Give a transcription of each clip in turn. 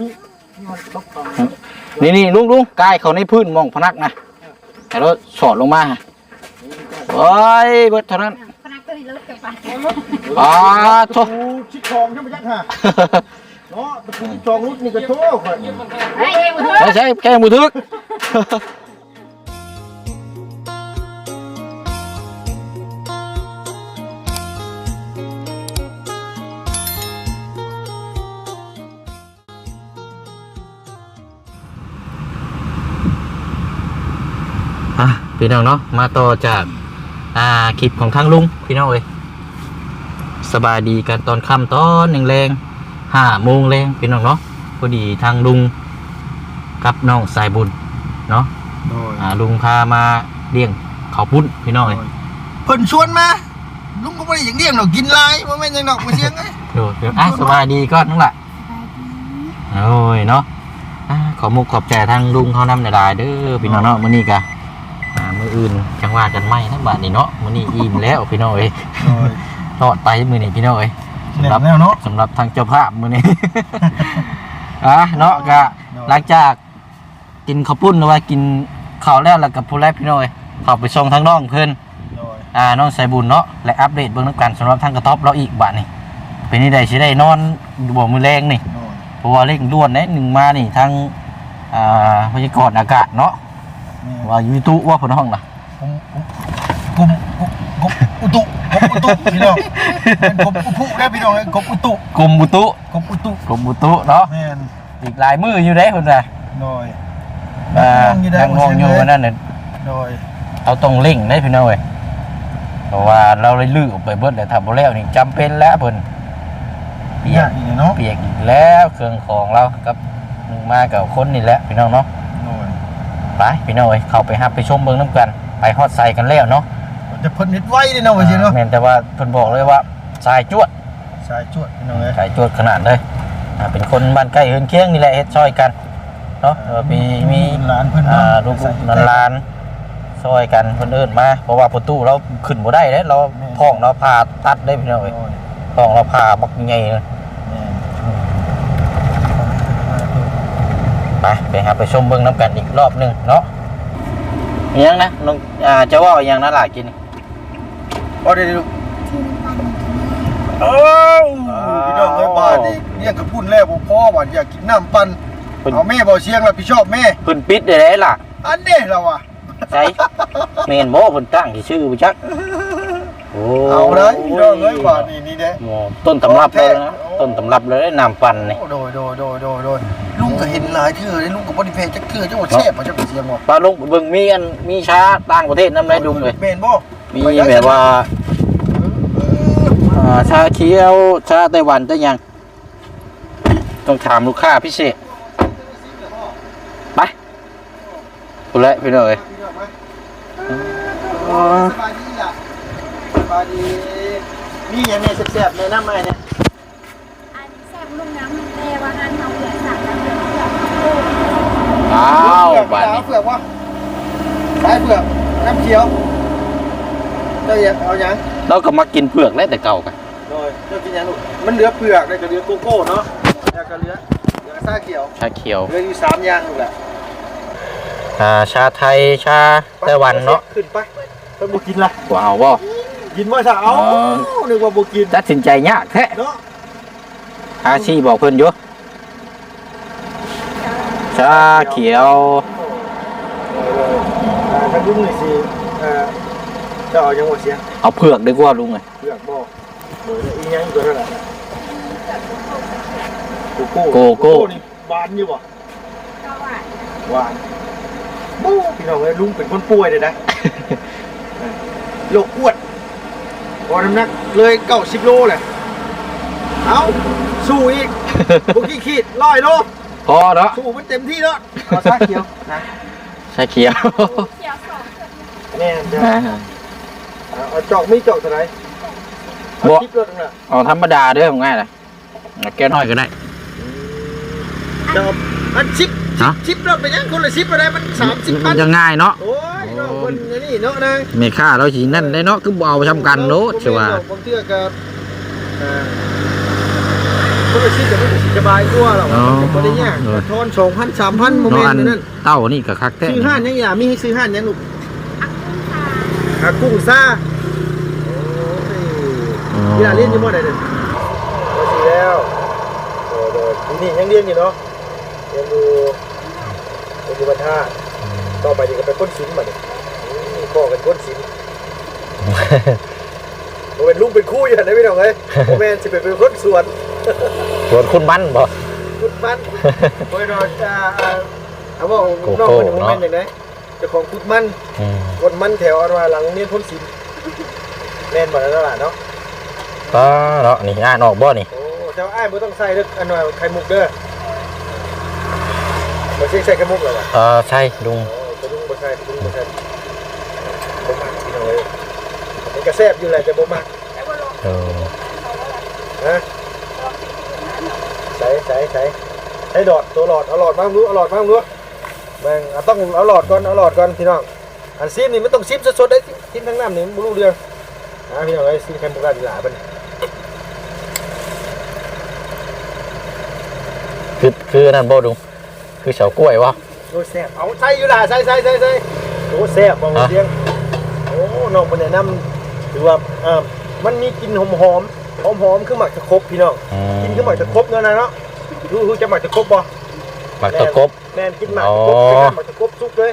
นี่นี่ลุงลุงกายเขาในพื้นมองพนักนะแต่รถสอดลงมาโอ้ยเบิดเท่านั้นพนักตัวนี้รถกับไปอ๋อโทกูชิดทองใช่ไหมยักษ์ฮะเนาะตะกูชิดทองรุดนี่ก็โชว์ข่อยเฮ้ยเฮ้ยใช่ใช่แค่มือทึกอ่ พี่น้องเนาะมาต่อจากอ่าคลิปของทางลุงพี่น้องเอ้ยสบายดีกันตอนค่ำตอนหนึ่งแรงห้าโมงแรงพี่น้องเนาะพอดีทางลุงกับน้องสายบุญเนาะโดยอ่าลุงพามาเลี้ยงข้าวปุ้นพี่น้องเอ้ยเพิ่นชวนมาลุงก็ไม่ได้อย่างเดียวหรอกกินหลายว่าแม่นยังดอกมาเสียงไงเดี๋ยวเดี๋ยวอะสบายดีก็นั่นแหละ โอ้ยเนาะอ่าขอมุกขอบใจทางลุงเขานำในลายๆเด้อพี่น้องเนาะมื้อนี้กะอ่า มื้ออื่นจังว่ากันไม่ทั้งบาทนี่เนาะมื้อนี้อิ่มแล้วพี่น้องเอ้ยโดยรอดไปมือนี่พี่น้องเอ้ยแน่สำหรับแน่เนาะสำหรับทางเจ้าภาพมือนี้ อะเนาะกะหลังจากกินข้าวปุ้นหรือว่ากินข้าวแล้วแล้วกับผู้แรกพี่น้องเอ้ยเขอไปส่งทางน้องเพิ่นโดยอ่าน้องสายบุญเนาะและอัปเดตเบื้องต้นกันสำหรับทางกระต๊อบเราอีกบาทนี่เป็นนี่ได้สิได้นอนบ่มือแรงนี่โดยเพราะว่าเร่งด่วนเน่หนึ่งมานี่ทางอ่าพยากรณ์อากาศเนาะนี่ ว่าอยู่ตุว่าผลห้องล่ะกุมกุมกุมกุมอุตุกุมอุตุพี่น้องเป็นกุมอุพุได้พี่น้องเลยกุมอุตุกรมบุตุกุมอุตุกรมบุตุเนาะแม่นอีกหลายมืออยู่ได้คนน่ะโดยอ่าได้นั่งงงอยู่วันนั่นน่ะโดยเอาตรงเร่งได้พี่น้องเว้ยเพราะว่าเราเลยลื้อออกไปเบิดแต่ทำบ่แล้วนี่จำเป็นแล้วเพิ่นเปียยากกอีกเนาะเปียกอีกแล้วเครื่องของเรากับมึงมากับคนนี่แหละพี่น้องเนาะโดย ไปพี่น้องเว้ยเข้าไปฮับไปชมเบิ่งน้ำกัน ไปฮอดใส่กันแล้วเนาะจะเพิ่นนิดไว้เลยเนาะว่าสิเนาะแม่นแต่ว่าเพิ่นบอกเลยว่าสายจวดสายจวดพี่น้องเอ้ยสายจวดขนาดเลยอ่าเป็นคนบ้านใกล้เฮือนเคียงนี่แหละเฮ็ดช่อยกันเนาะเออมีมีหลานเพิ่นอ่าเนาะลูกใส่ๆหลานๆช่วยกันเพิ่นเอิ้นมาเพราะว่าประตูเราขึ้นบ่ได้เด้เราท้องเราผ่าตัดได้พี่น้องเว้ยโดยท้องเราผ่าบักใหญ่เลย แม่น ไปไปหาไปชมเบิ่งน้ำกันอีกรอบหนึงเนาะอิหยังนะน้องอ่าจะว่าอิหยังนะหลากินนี่เอาเดี๋ยวดูโอ้พี่น้องเอ้ยบ้านนี่เลี้ยงกับพุ่นแล้วบ่พอว่าอยากกินน้ำปั่นเอาแม่บ่เชียงรับผิดชอบแม่เพิ่นปิดได้ได้ล่ะ อันนี้เราอะใช่แม่นบ่เพิ่นตั้งที่ชื่อบ่จัก โอ้เอาเลยพี่น้องเอ้ยบ้านนี่นี่เด้โอ้ต้นตำรับเลยนะต้นตำรับเลยน้ำปั่นนี่โดยโดยโดยโดยโดยลุงก็เห็นหลายเทื่อเลยลุงก็บ่ได้เพจจักเทื่อจังหวัดแซ่บบ่จักเสียงบ่ปลาลงเบิ่งมีอันมีช้าต่างประเทศนำได้ดุงเลยแม่นบ่มีแบบว่าเอออ่าชาเขียวชาไต้หวันจะยัง ต้องถามลูกค้าพิเศษไปพูดแล้วพี่น้องเอ้ย สบายดีล่ะส บายดีมีหยังแม่แซ่บๆแนะนำมาเนี่ยอันแซ่บลุงน้ำมันแต่ว่าอันเขาเหลือสั่งแล้วเหลือเกือบโอ้อ้าวบ้านนี้เผือกวะสายเผือกน้ำเขียวเจ้าอยากเอาหยังเราก็มากินเผือกแล้วแต่เก่ากันโดยเจ้ากินหยังลูกมันเหลือเผือกได้กับเหลือโกโก้เนาะแล้วก็เหลือเหลือซาเขียวชาเขียวเหลืออยู่สามอย่างลูกแหละอ่าชาไทยชาไต้หวันเนาะขึ้นไปเพิ่นบ่กินละกว่าเอาบ่ กินบ่ซะเอาอ๋อนึกว่าบ่กินตัดสินใจยากแท้เนาะอาชีบอกเพิ่นอยู่ชาเขียวอ่าถ้าลุงนี่สิเอ่อเจะเอาหยังบ่เสียเอาเผือกดีกว่าลุงเลยเผือกบ่โดยอีหยังอยู่เท่านั้นน่ะโกโก้โกโก้นี่หวานอยู่บ่ก็ว่าหวานโอ้พี่น้องเอ้ยลุงเป็นคนป่วยเลยนะโรคอ้วน พอน้ำหนักเลยเก้าสิบโลเลยเอาสู้อีกบุกี้ขีดร้อยโลพอเนาะสู้มันเต็มที่แล้วขอซาเขียวนะชาเขียวเขียวสองแน่จะเอาเอาจอกไม่จอกเท่าไหร่เอาบ่คลิปรถนั่นแหละเอาธรรมดาเด้อผมง่ายเลยเอาแก้น้อยก็ได้จะเอาอันชิปฮะชิปรถไปยังคนละชิปอะไรมันสามสิบมัพันนจะง่ายเนาะโอ้ยน้อง คนนี่เนาะนะไม่ค่าเราสีนั่นได้เนาะคือบ่เอาไปทำกันโลดใช่ว่าบางเทื่อกับเอ่อคนละชิ้นแต่มันสบายกว่าหรอกอ๋อบ่ได้ยากเออทอนสองพันสามพันโมเมนาะนอันต์นั่นเต้านี่ก็คักแท้ซื้อห้านยังอย่ามีให้ซื้อห้านยังลูกอักกุ้งค่ะอากุ้งซ่าโอ้ยกีฬาเรียนอยู่มอไหนเด่นมอสีแล้วโดยโดยทีนี่ยังเรียนอยู่เนาะเรียนอยู่เรียนอยู่บันท่าต่อไปจะเป็นก้นศิลป์มาเนี่ ยพ่อเป็นก้นศิลป์โมเป็นลุงเป็นคู่อยู่นะพี่น้องเอ้ยโมเมนจะเป็นเป็นคนสวนส่วนคุณมันบ่พุดมันโอ้ยนอนอ่าอ่าเอาว่าโกโก้น้องคนหนึ่งโมเนาะเมนต์อย่างไรเจ้าของพุดมันอืมคนมันแถวอันว่าหลังเรียนพ้นศิลป์แน่นบ่แล้วล่ะเนาะก็เนาะนี่อ่านออกบ่นี่โอ้เจ้าอ้ายบ่ต้องใส่เด้ออันว่าไข่มุกเด้อบ่ใช่ใส่ไข่มุกหรอวะเออใช่ลุงโอ้ตัวลุงบ่ใส่ตัวลุงบ่ใส่บ่มักพี่น้อง เอ้ยมันก็แซ่บอยู่แหละแต่บ่มักแล้วก็ลงเออฮะใส่ใส่ใส่ใส่ดอดตัวหลอดเอาหลอดมาดูเอาหลอดมาดูแม่งเอาต้องเอาหลอดก่อนเอาหลอดก่อนพี่น้องอันซิมนี่มันต้องซิมสดๆได้ซิมทั้งน้ำนี่มันบ่รู้เรื่องอ่าพี่น้องเอ้ยซิมไข่มุกกันดีหลาเพิ่นคือคือนั่นบ่ลุงคือเฉากล้วยวะโอ้แซ่บเอาใส่อยู่ล่ะใส่ใส่ใส่ใส่โอ้แซ่บบ่มันฮะเสียง โอ้น้องเพิ่นแนะนำถือว่าอ่ามันมีกลิ่นหอมหอมหอมหอมๆคือหมักตะครบพี่น้องอืมกินคือหมักตะครบเนาะนะเนาะรู้รู้จะหมักตะครบบ่หมักตะกบ แม่นกินหมักตะครบอ๋อ เป็นหมักตะครบสุกเลย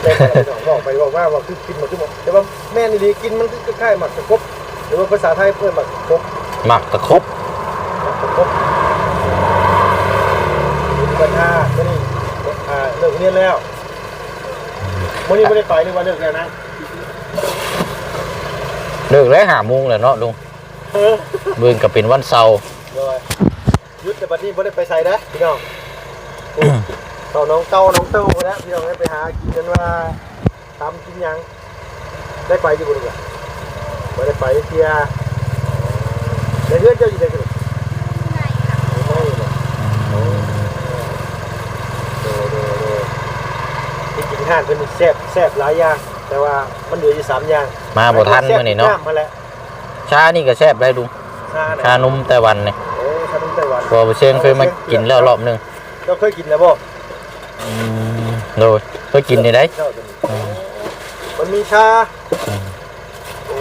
แต่พี่น้องบอกไปบอกว่าว่าคือกินหมักคือหมักแต่ว่าแม่นดีกินมันคือคล้ายๆหมักตะครบหรือว่าภาษาไทยเพิ่นหมักตะครบ หมักตะคบหมักตะครบปัญหาตัวนี้อ่าเลิกเรียนแล้ว วันนี้ไม่ได้ไปหรือว่าเลิกแล้วนะเลิกแล้วหาโมุงแล้วเนาะลุงเออเบิ่งก็เป็นวันเสาร์เลยยุดแต่บัดนี้ไม่ได้ไปใส่นะพี่น้องอู้เต่าน้องเต้าน้องเต้านะพี่น้องได้ไปหากินกันว่าทำกินหยังได้ไปอยู่บ่ลูกอะไม่ได้ไปเที่ยในเรื่องเจ้าอยู่ไหนกัน ไงค่ะ ไม่เนี่ยโอ้โดโดโดที่กิน ห้านเป็นแซ่บแซ่บหลายอย่างแต่ว่ามันเหลืออยู่สามอย่างมาบ่ทันมื้อนี้เนาะแซ่บมาแล้วชานี่ก็แซ่บได้ลุงชาไหนชานมไต้หวันนี่โอ้ชานมไต้หวันพอบ่เชียงเคยมากินแล้วรอบหนึงเจ้าเคยกินแล้วบ่อืมโดยเคยกินนี่ได้อืมมันมีชาอืมโอ้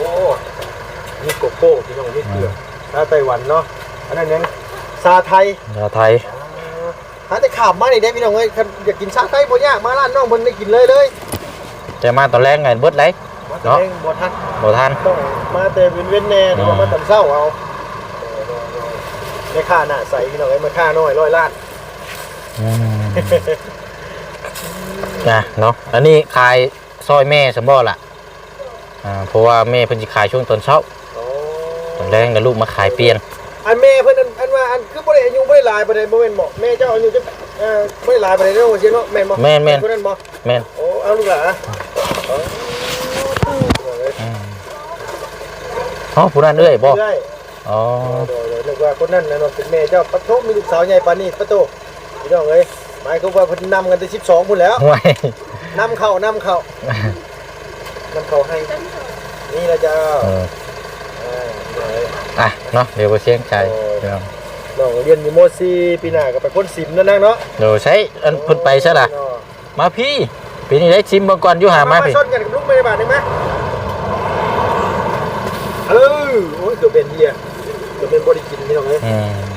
มีโกโก้ที่น้องมีเกลือชาไต้หวันเนาะอันนั้นยังชาไทยชาไทย หาแต่ข่าวมานี่ได้พี่น้องเอ้ยคันอยากกินชาไทยบ่ยากมาร้านน้องเพิ่นได้กินเลยเลยแต่มาตอนแรกไงเบิดไรมาแต่เนาะแรงบ่ทันบ่ทันต้องมาแต่เว้นเว้นๆแน่หรือว่าอืมมาตอนเช้าเอาไม่ค่าหน้าใสพี่น้องเอ้ยมาค่าน้อยร้อยล้านอืมนะเนาะอันนี้ขายซอยแม่สมบ่ล่ะอ่าเพราะว่าแม่เพิ่นสิขายช่วงตอนเช้าโอ้ตอนแรกแล้วลูกมาขายเปลี่ยน อันแม่เพิ่นอันอันว่าอันคือบ่ได้อายุบ่ได้หลายบ่ได้บ่แม่นบ่แม่เจ้าอายุจะเอ่อบ่ได้หลายบ่ได้เนาะว่าสิเนาะแม่นบ่แม่นแม่นคนนั้นบ่แม่นโอ้เอาลูกหลานโอ้อืมอ๋อผู้นั้นเอ้ยบ่ได้อ๋อโดยโดยนึกว่าคนนั้นน่ะเนาะเป็นแม่เจ้าปะโทมีลูกสาวใหญ่ปานนี้ปะโตพี่น้องเอ้ยหมายความว่าเพิ่นนำกันแต่12พุ่นแล้ว ห่วย นำเข้านำเข้านำเข้าให้ต้นเถิดนี่ละจ้าเออ อ่าเดี๋ยวอะเนาะเดี๋ยวบ่เสียงใจโอ้เดี๋ยวน้องเรียนอยู่ม .4 ปีหน้าก็ไปพ้นสิมนั่นนะเนาะเดี๋ยวใช้อันเพิ่นไปซะล่ะมาพี่ปีนี้ได้ชิมเบิ่งก่อนอยู่หามามาพี่ชนกันกับลูกไม่ได้บาทหนึงไหมเออโอ้ยตัวเป็นเดียตัวเป็นบริกินพี่น้องเอ้ยอืม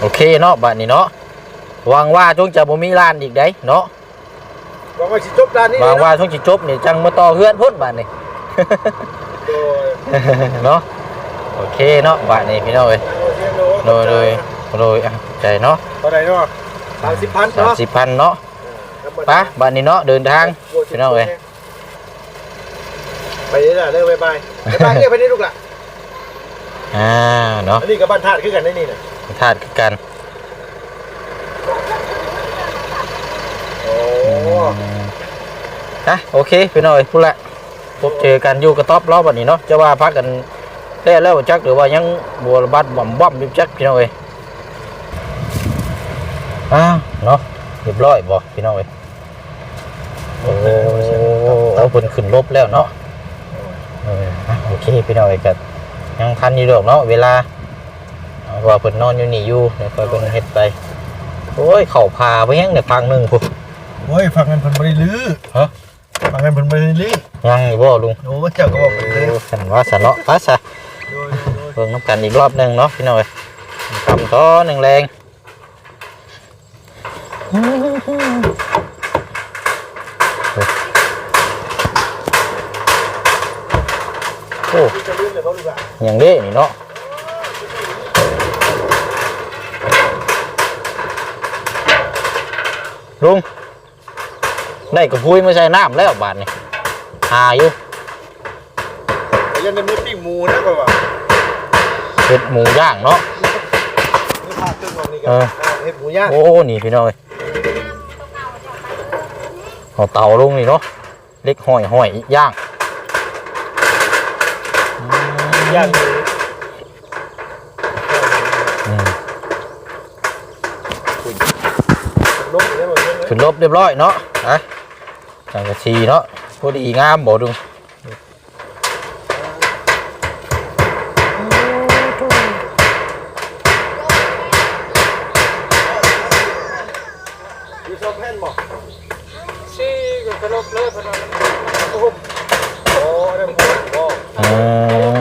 โอเคเนาะบัดนี้เนาะหวังว่าจงจะบ่มีร้านอีกได้เนาะหวังว่าสิจบด้านนี้หวังว่าจงสิจบนี่จังมาต่อเฮือนพุ่นบัดนี้โดย เนาะโอเคเนาะบัดนี้พี่น้องเอ้ยโดยโดยโดยอะใจเนาะเท่าไหร่เนาะสามสิบพันสามเนาะสิบพันเนาะไปะบัดนี้เนาะเดินทางพี่น้องเอ้ยไปนี่ล่ะเลิกบายบายบายบายเนี่ยไปนี่ลูกล่ะอ่าเนาะอันนี้กับบ้านธาตุคือกันได้นี่น่ะธาตุคือกันโอ้ อะโอเคพี่น้องเอ้ยพูดละ พบเจอกันอยู่กระต๊อบรอบบัดนี้เนาะจะว่าพักกันได้แล้วจักหรือว่ายังบัวระบัดบ่อมบ่อมอยู่จักพี่น้องเอ้ยอ้าวเนาะเรียบร้อยบ่พี่น้องเอ้ยโอ้เอาเพิ่นขึ้นลบแล้วเนาะเอออะโอเคพี่น้องเอ้ยกันยังทันอยู่ดอกเนาะเวลาเอาว่าเพิ่นนอนอยู่นี่อยู่เดี๋ยวค่อยเพิ่นเฮ็ดไปโอ้ยเข้าพาไปยังได้พังหนึงพุ่นโอ้ยฟังกันเพิ่นบ่ได้ลื้อฮะ ฟังกันเพิ่นบ่ได้ลื้อยังอยู่บ่ลุงโอ้เจ้าก็บอกเพิ่นเลยโอ้ฉันว่าสะเนาะไปซะโดยโดยเบิ่งน้ำกันอีกรอบหนึงเนาะพี่น้อยทำต่อหนึ่งแรงโอ้จะลื้อเลยเขาดีกว่าอย่างนี้นี่เนาะลุง ได้กระพุ้ยไม่ใช่น้ำแล้วบาทนี่หาอยู่แต่ยังได้มีปิ้งหมูนะก็ว่าเห็ดหมูย่างเนาะ มีภาคเครื่องของนี่กัเออเฮ็ดหมูย่างโอ้นี่พี่น้อยเอาเตาลงนี่เนาะเล็กห้อยห้อยย่างย่างหมูอืมนกได้หมดเลยขึ้นรบเรียบร้อยเนาะนะ จังกะชีเนาะพอดีงามบ่ดุงมีซอมแผ่นบ่ซี่ก็กระลบเลยพนันโอ้โหโอ้ได้หมดบ่อืม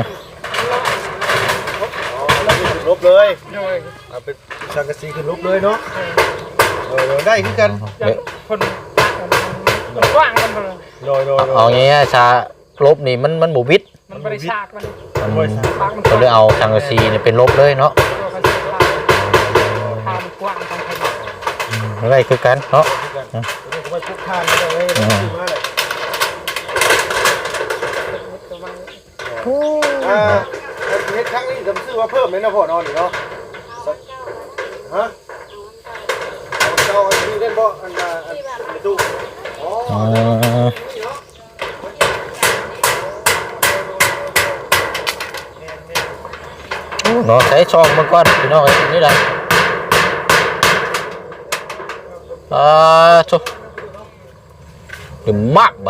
อ๋อแล้วเป็นขึ้นรบเลยโดยเอาเป็นสังกะสีขึ้นรบเลยเนาะเออเดี๋ยวได้คือกันยัเดี๋งยวคนมัน กว้างมันเลยโดยโดยโดยเอางี้นะชาลบนี่มันมันบุบิดมันบริชากมันมันปากมันก็เลยเอาจังกะชีนี่เป็นลบเลยเนาะตัวเขาจะทำทำกว้างทางขนาดอะไรคือกันเนาะคือกันตัวนี้ก็ไม่พุกทานไม่ได้เลยอืมซื้อมาเลยตัวมันอ่าเฮ็ดครั้งนี้จะซื้อมาเพิ่มไหมนะพ่อนอนนี่เนาะสักฮะเอาเจ้าอันนี้ได้บ่อันน่ะอันในตู้อ๋ออืมนี่เนาะเนาะใช้ช่องมันก่อนพี่ น้องเอ้ยนี่แหละอ่าโชเดี๋ยวมากบ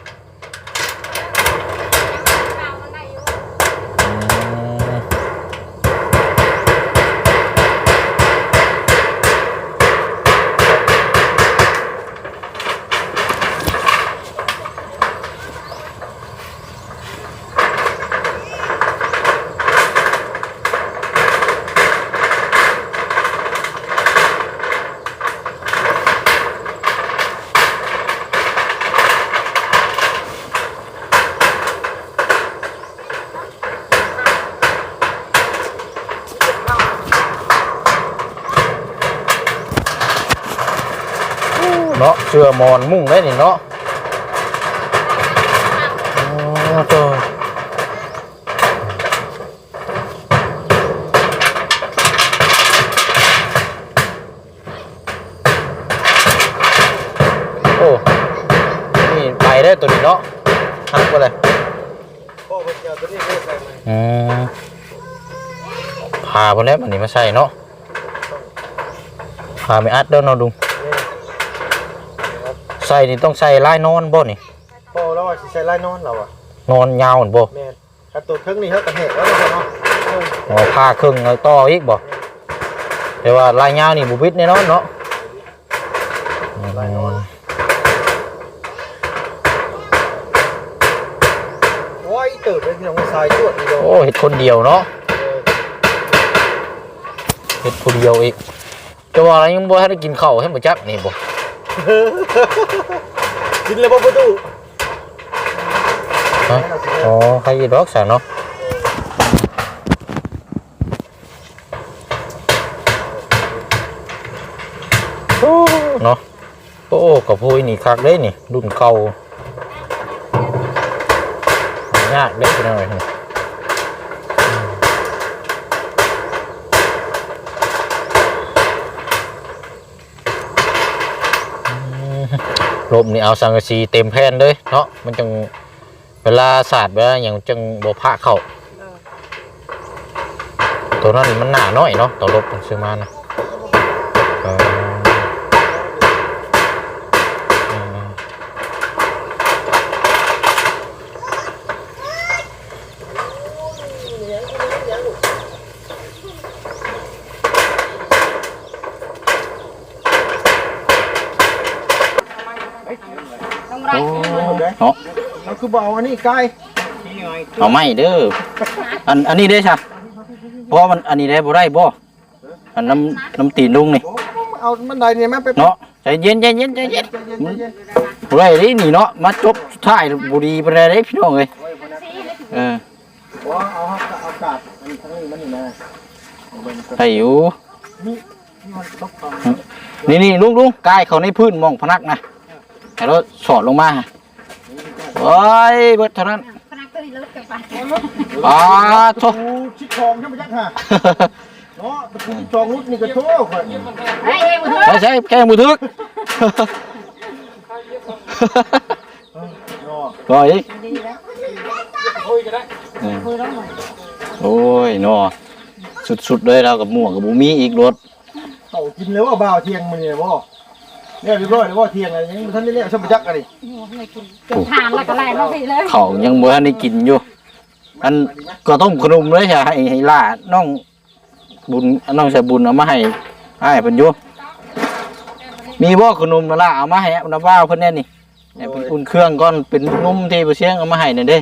เสื้อมอนมุ่งได้นี่เนาะโอ้โตโอ้นี่ไปได้ตัวนี้เนาะหักไปเลยพ่อเพิ่นจะเอาตัวนี้ให้ใส่ไหมอืมพาพวกนี้มันนี่มาใส่เนาะพาไม่อัดเด้อเนาะดุง ใส่นี่ต้องใส่ลายนอนบ่นี่พ่อเราว่าสิใส่ลายนอนเราอะนอนยาวหั่นบ่แม่นถ้าตัวเครื่องนี้เฮากระแหกแล้วเนาะเนาะเอออ๋อผ้าครึ่งแล้วต่ออีกบ่แต่ว่าลายยาวนี่บ่บิดแน่นอนเนาะลายนอนโอ้ยเติบเลยพี่น้องสายจวดนี่โดโอ้เฮ็ดคนเดียวเนาะเออเฮ็ดคนเดียวอีกจะว่าอะไรยังบ่ทันได้กินข้าวให้บ่จักนี่บ่ กินเลยบ่ประตูฮะอ๋อใครอีดอกซะเน ลมนี่เอาสังกะสีเต็มแผ่นเลยเนาะมันจังเวลาศาสาดเวลาอย่างจังบพระเขาตัวนั้นมันหนาหน่อยเนาะต่อลบมันซื้อมานะ เนาะมันคือเบเอาอันนี้ไกลเอาไม่เด้ออันอันนี้ได้ใช่เพราะว่ามันอันนี้ได้บ่ได้บ่อันน้ำน้ำตีนลุงนี่เอามันไดเนี่ยแม่ไปเนาะใจเย็นใจเย็นใจเย็นใจเย็นใจเย็นบ่ได้เด้นี่เนาะมาจบสุดท้ายบุรีบ่ได้เด้พี่น้องเอ้ยเออว่าเอาเอากาดอันทั้งนี้มันนี่นะเอาเบิ่งก่อนได้อยู่นี่มันตกต่ำนี่นี่ลุงลุงกายเขาในพื้นมองพนักนะ ให้เราสอดลงมาโอ้ยเบิดเท่านั้นพนักตัวนี้รถกับไปอ้าโทกูชิดทองใช่ไหมจ๊ะฮะเนาะตะกูชิดทองรุดนี่ก็โชว์ข่อยไอ้เอ็มเถใช่ใช่แกงมือทึกเนาะก็อีกคุยกันได้เออโอ้ยเนาะสุดๆเลยเรากับหมวกกับบูมีอีกรถเขากินแล้วว่าบ่าวเที่ยงมื้อนี่บ่ เนี่ยเรียบร้อยแล้วว่าเที่ยงอะไรยังบ่ทันได้แล้วใช่ไหมจ๊ะกันดิทานแล้วก็ไล่มาพี่เลยเขายังบ่ทันได้กินอยู่ อันก็ต้มขนมเลยใช่ให้ให้ล่าน้องบุญน้องใส่บุญเอามาให้ให้เพิ่นอยู่มีบ่ขนมนั่นล่ะเอามาให้น้าบ้าวเพิ่นแน่นี่เนี่ยเป็นอุ่นเครื่องก่อนเป็นนมที่บ่เสียงเอามาให้นั่นเด้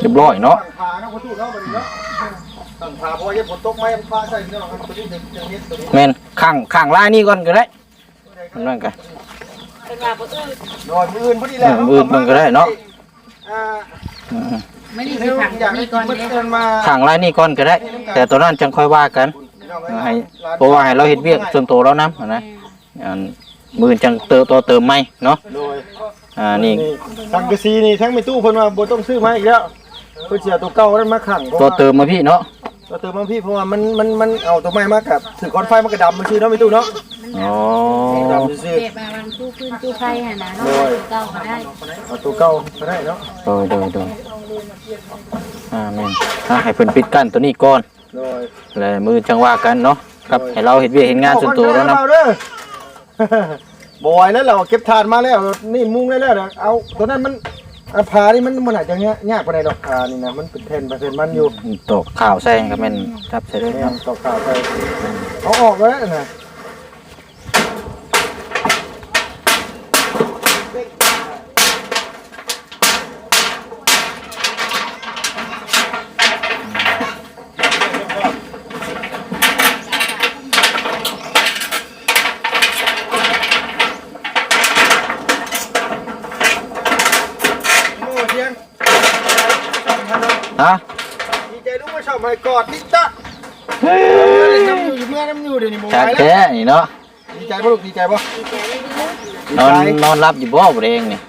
เรียบร้อยเนาะตั้งพาเนาะประตูเนาะบัดนี้เนาะ ตั้งพาเพราะว่ายังฝนตกไหมมันพาใส่เนาะครับตัวนี้จะเฮ็ดตัวนี้แม่นข้างข้างลายนี่ก่อนก็ได้นั่นกันเป็นว่าบ่อื้อโดยมืออื่นพอดีแล้วมืออื่นมันก็ได้เนาะ อ่าไม่ได้คือทางอย่างนี้ก่อนเด้อมาข้างล่างนี่ก่อนก็ได้ แต่ตัวนั้นจังค่อยว่ากันให้เพราะว่าให้เราเฮ็ดเวียกส่วนตัวเรานํนะอันมือจังเติมต่อเติมใหม่เนาะอ่านี่สังกะสีนี่ทั้งไม่ตู้เพิ่นว่าบ่ต้องซื้อมาอีกแล้วเพิ่นสิเอาตัวเก่านั้นมาขังตัวเติมมาพี่เนาะ ตัวเติมมาพี่เพราะว่ามันมันมันเอาตัวใหม่มากับถือก้อนไฟมันกระดำมาชื่อเนาะไม่ตู้เนาะอ๋อดำซื่อเก็บมาบางตู้พื้นตู้ไฟหะนะเนาะเก่าก็ได้เอาตัวเก่าก็ได้เนาะโดยโดยโดยอ่าแม่นอ่าให้เพิ่นปิดกั้นตัวนี้ก่อนโดยแล้วมือจังว่ากันเนาะกับให้เราเฮ็ดเวียกเฮ็ดงานส่วนตัวแล้วนํเอาเด้อบ่อยแล้วเราเก็บทานมาแล้วนี่มุ้งได้แล้วเดี๋ยวเอาตัวนั้นมัน อันพานี่มันมันอาจจะยากยากกว่าใดดอกพานี่นะมันเป็นเทนเปอร์เซ็นต์มันอยู่ตกข่าวใส่ก็แม่นจับใส่เลยเนี่ยเนาะต่อข่าวไปเอาออกแล้วนะ โอ้เทียง ฮะดีใจลูกมาชอบให้กอดนิดจ้ะน้ำอยู่อยู่เมื่อน้ำอยู่เดี๋ยวนี้โมจากไปแล้วแท้นี่เนาะดีใจป่ะลูกดีใจป่ะดีนอนใจนอนรับอยู่บ่บ่เองนี่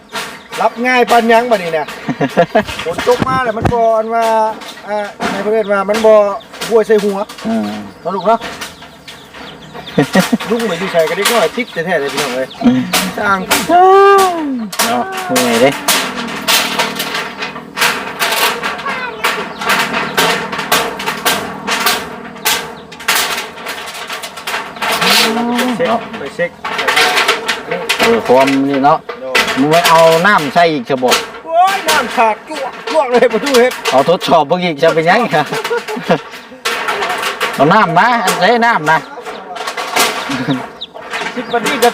รับง่ายปันยังบัดนี้เนี่ยฝนตกมาแล้วมันบอันว่าอ่าในประเทศว่ามันบ่บัวใส่หัวอืมเนาะลูกเนาะลุงไปอยู่ใส่กันเด็กน้อยติ๊กแท้ๆเลยพี่น้องเอ้ยสร้าง เนาะเมื่อยเด้ เช็คไปเช็คเออความนี่เนาะโดนมึงไม่เอาน้ำใส่อีกจะบอกโอ้ยน้ำขาดจ้วกจ้วกเลยประตูเฮ็ดเอาทดสอบเบิ่งอีกจะเป็นยังค่ะเอาน้ำมาอันใส่น้ำนะสิบวันนี้ก็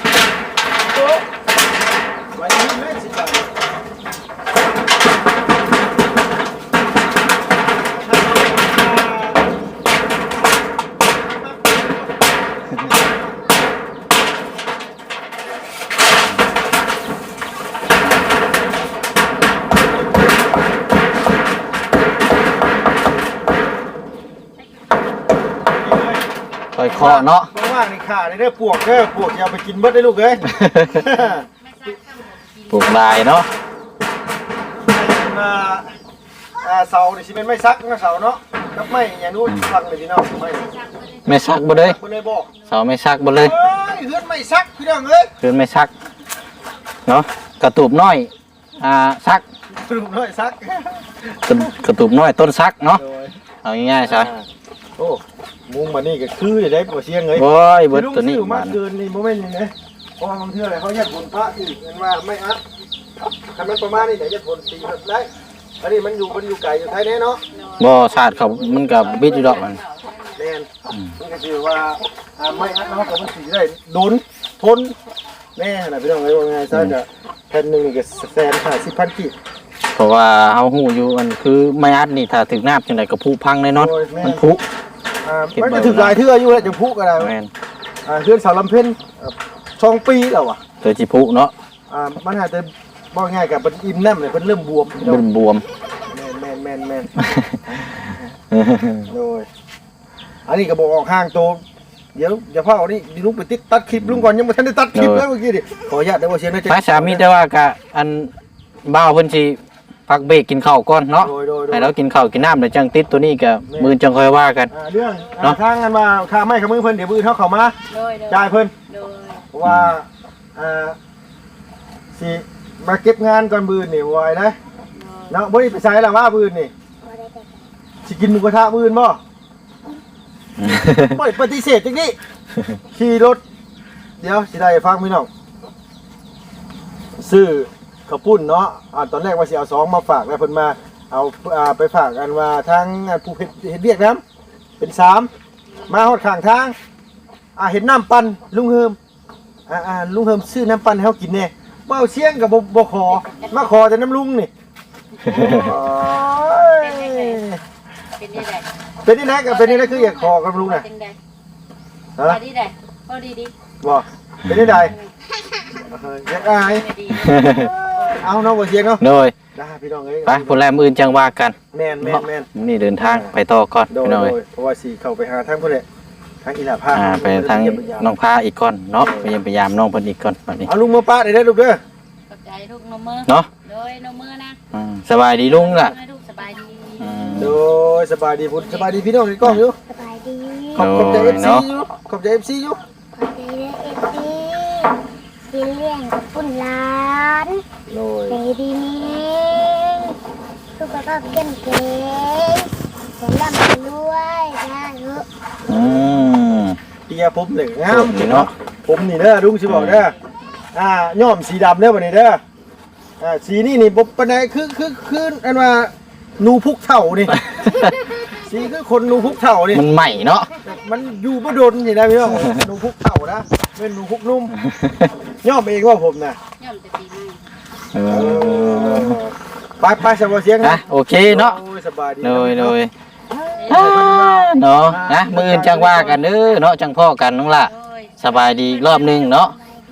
อยเคาะเนาะว่างๆนี่ขาได้เด้อปวกเด้อปวกอย่าเอาไปกินเบิดได้ลูกเอ้ยปลูกลายเนาะอ่าอ่าเสานี่สิเป็นไม้ซักนะเสาเนาะกับไม้อย่างนู้นฟังเลยพี่น้องไม้ไม่ซักบ่เลยคนเลยบอกเสาไม่ซักบ่เลยเอ้ยเฮือนไม้ซักพี่น้องเอ้ยคืนไม่ซักเนาะกระตูบน้อยอ่าซักลูกน้อยซักกระกระตุบน้อยต้นซักเนาะโดยเอาง่ายๆซะโอ้ มุงมานี่ก็คือจะได้บ่เสียงเลยโอ้ยเบิดตัวนี้ลุงซื้อมาบานเกินนี่โมเมนต์นี่นะเพราะว่าบางเทื่ออะไรเขาแยกผลพระอีกเห็นว่าไม่อัดถ้ามันประมาณนี้แต่แยกผลตีแบบได้อันนี้มันอยู่มันอยู่ไกลอยู่ไทยแน่เนาะบ่ชาติเขามันก็บิดอยู่ดอกมันแน่นมันก็คือว่าอ่าไม่อัดเนาะกับมันสีได้โดนทนแน่นะพี่น้องเอ้ยว่าไงซะจะแผ่นหนึ่งนี่ก็แสนห้าสิบพันกีบเพราะว่าเฮาฮู้อยู่มันคือไม่อัดนี่ถ้าถึงน้ำจังไดก็ผุพังแน่นอนโอ้ยแม่มันผุ อ่าเก็บมันไว้ก็ถึงหลายเทื่ออยู่แล้วจะพุกันแล้วแม่นอ่าเทื่อนสาวลำเพ็ญอ่าสองปีแล้วอะตัวสิผุเนาะอ่ามันอาจจะบอกง่ายกับเป็นอิ่มแน่มเลยเป็นเริ่มบวมพี่น้องมันบวมแมนแมนแมนแมนโดยอันนี้ก็บอกออกห้างโตเดี๋ยวอย่าเพิ่งเอานี่ดิลุงไปติดตัดคลิปลุงก่อนยังไม่ทันได้ตัดคลิปแล้วเมื่อกี้ดิขออนุญาตได้ว่าเสียงนะจ๊ะพระสามีแต่ว่าก็อันบ่าวเพิ่นสิ พักเบรกกินข้าวก่อนเนาะโดยโดยโดให้ยเรากินข้าวกินน้ำแล้วจังติดตัวนี้ก็มื้อจังค่อยว่ากัน อ่าเรื่องเนาะ อ่าทางกันมาค่าไม่กับมือเพิ่นเดี๋ยวมือเท่าเขามาโดยโดยจ่ายเพิ่นโดยเพราะว่าอ่าสิมาเก็บงานก่อนบืนนี่ไว้นะเนาะบ่ได้ไปใช้ละว่าบืนนี่สิกินหมูกระทะบืนบ่ปล่อยปฏิเสธจริงนี่ขี่รถ เดี๋ยวสิได้ฟังพี่น้องซื้อ ข้าวปุ้นเนาะอ่าตอนแรกว่าสิเอาสองมาฝากแล้วเพิ่นมาเอาอ่าไปฝากกันว่าทางผู้เฮ็ดเฮ็ดเรียกน้ำเป็นสามมาฮอดข้างทางอ่าเห็นน้ำปั่นลุงเฮิมอ่าอ่าลุงเฮิมซื้อน้ำปั่นให้เฮากินแน่เบ้าเชียงกับบ่บ่ขอมาขอแต่น้ำลุงนี่โอ้ยเป็นยังไงเป็นนี่แหละก็เป็นนี่แหละคืออยากขอกับลุงน่ะเป็นยังไงฮะพอดีได้พอดีดีบ่เป็นนี่ใดเอออยากอายไม่ดี เอาเนาะบ่เสียงเนาะโดยได้พี่น้องเอ้ยไปพุ่นแลมื้ออื่นจังว่ากันแม่นแม่นแม่นนี่เดินทางไปต่อก่อนโดยพี่น้องโดเอ้ยยเพราะว่าสิเข้าไปหาทางพุ่นแหละทางอีหลาพาอ่าไปทางน้องพาอีกก่อนเนาะไปเยี่ยมพยายามน้องเพิ่นอีกก่อนบัดนี้เอาลุงมาป้าได้เด้อลูกเด้อขอบใจลูกนมมือเนาะโดยนมมือนะอืมสบายดีลุงล่ะให้ลูกสบายดีอืมโดยสบายดีพุ่นสบายดีพี่น้องในกล้องอยู่สบายดีขอบขอบใจโดย FC เนาะอยู่ขอบใจ FC อยู่ขอใจเลือ กินเลี้ยงกับปุ่นร้านโดยใจดีมีสุขภาพเข้มแข็งแข็งร่ำรวยนะลูกอืมเตียผมเหลืองงามนี่เนาะผมนี่เด้อลุงสิบอกเด้ออ่าย้อมสีดำเด้อบัดนี้เด้ออ่าสีนี่นี่บ่ปานใดคือคือคืออันว่านูพุกเถ่านี่ สีคือคนหนูพุกเถ่านี่มันใหม่เนาะมันอยู่บ่โดนนี่นะพี่น้องหนูพุกเถ่านะเป็นหนูพุกนุ่มย่อมเองว่าผมน่ะย่อมจะปีใหม่เอเอออไปไปสบายเสียงนะนะโอเคเนาะโอ้ยสบายดีโดยโดยเนาะนะมื้ออื่นจังว่ากันเด้อเนาะจังพ่อกันน้องล่ะโดยสบายดีอีกรอบหนึงเนาะ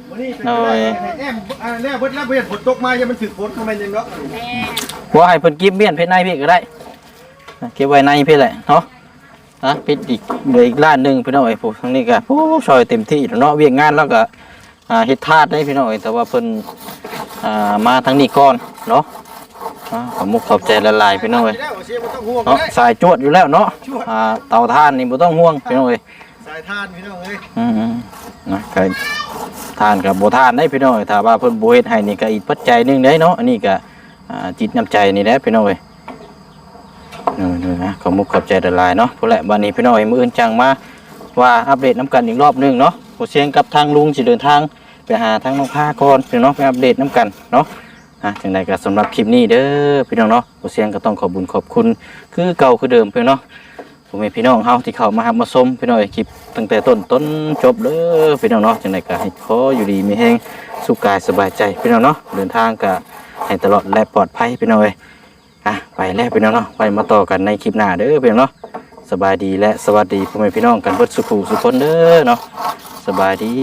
วันนี้เป็นโดยไงแอมอ่าแน่เพิ่นแล้วเพิ่นฝนตกมาอย่ามันถึกฝนทำไมจังเนาะแม่บ่ให้เพิ่นเก็บเมียนเพชรในพี่ก็ได้ เก็บไว้ในพี่แหละเนาะนะปิดอีกเหลืออีกล้านหนึงพี่น้องไอ้ผู้ทั้งนี้ก็โอ้ซอยเต็มที่แล้วเนาะเวียกงานแล้วก็อ่าเฮ็ดทาสได้พี่น้องเอ้ยแต่ว่าเพิ่นอ่ามาทางนี้ก่อนเนาะอ่าขอบมุกขอบใจละลายพี่น้องเอ้ยแล้วเสียบ่ต้องห่วงเนาะได้สายจวดอยู่แล้วเนาะอ่าเตาถ่านนี่บ่ต้องห่วงพี่น้องเอ้ยสายทานพี่น้องเอ้ยอืมๆนะก็ทานกับบ่ทานได้พี่น้องเอ้ยถ้าว่าเพิ่นบ่เฮ็ดให้นี่ก็อีกปัจจัยหนึงเด้เนาะอันนี้ก็อ่าจิตน้ำใจนี่แหละพี่น้องเอ้ย นู่นๆนะขอมุกขอบใจละลายเนาะพุ่นแหละบัดนี้พี่น้องเอ้ยมืออื่นจังมาว่าอัปเดตน้ำกันอีกรอบหนึงเนาะผู้เสียงกับทางลุงสิเดินทางไปหาทางน้องพาก่อนพี่น้องไปอัปเดตน้ำกันเนาะอะจังใดก็สำหรับคลิปนี้เด้อพี่น้องเนาะผู้เสียงก็ต้องขอบุญขอบคุณ คือเก่าคือเดิมพี่น้องเนาะผมเป็นพี่น้องเฮาที่เข้ามาหับมาชมพี่น้องคลิปตั้งแต่ต้นต้นจบเลยพี่น้องเนาะจังไดก็ให้ขออยู่ดีมีแฮงสุขกายสบายใจพี่น้องเนาะเดินทางก็ให้ตลอดและปลอดภัยพี่น้องเอ้ย อะไปแล้วพี่น้องเนาะไปมาต่อกันในคลิปหน้าเด้อพี่น้องเนาะสบายดีและสวัสดีพ่อแม่พี่น้องกันเบิดสุขุสุขคนเด้อเนาะสบายดี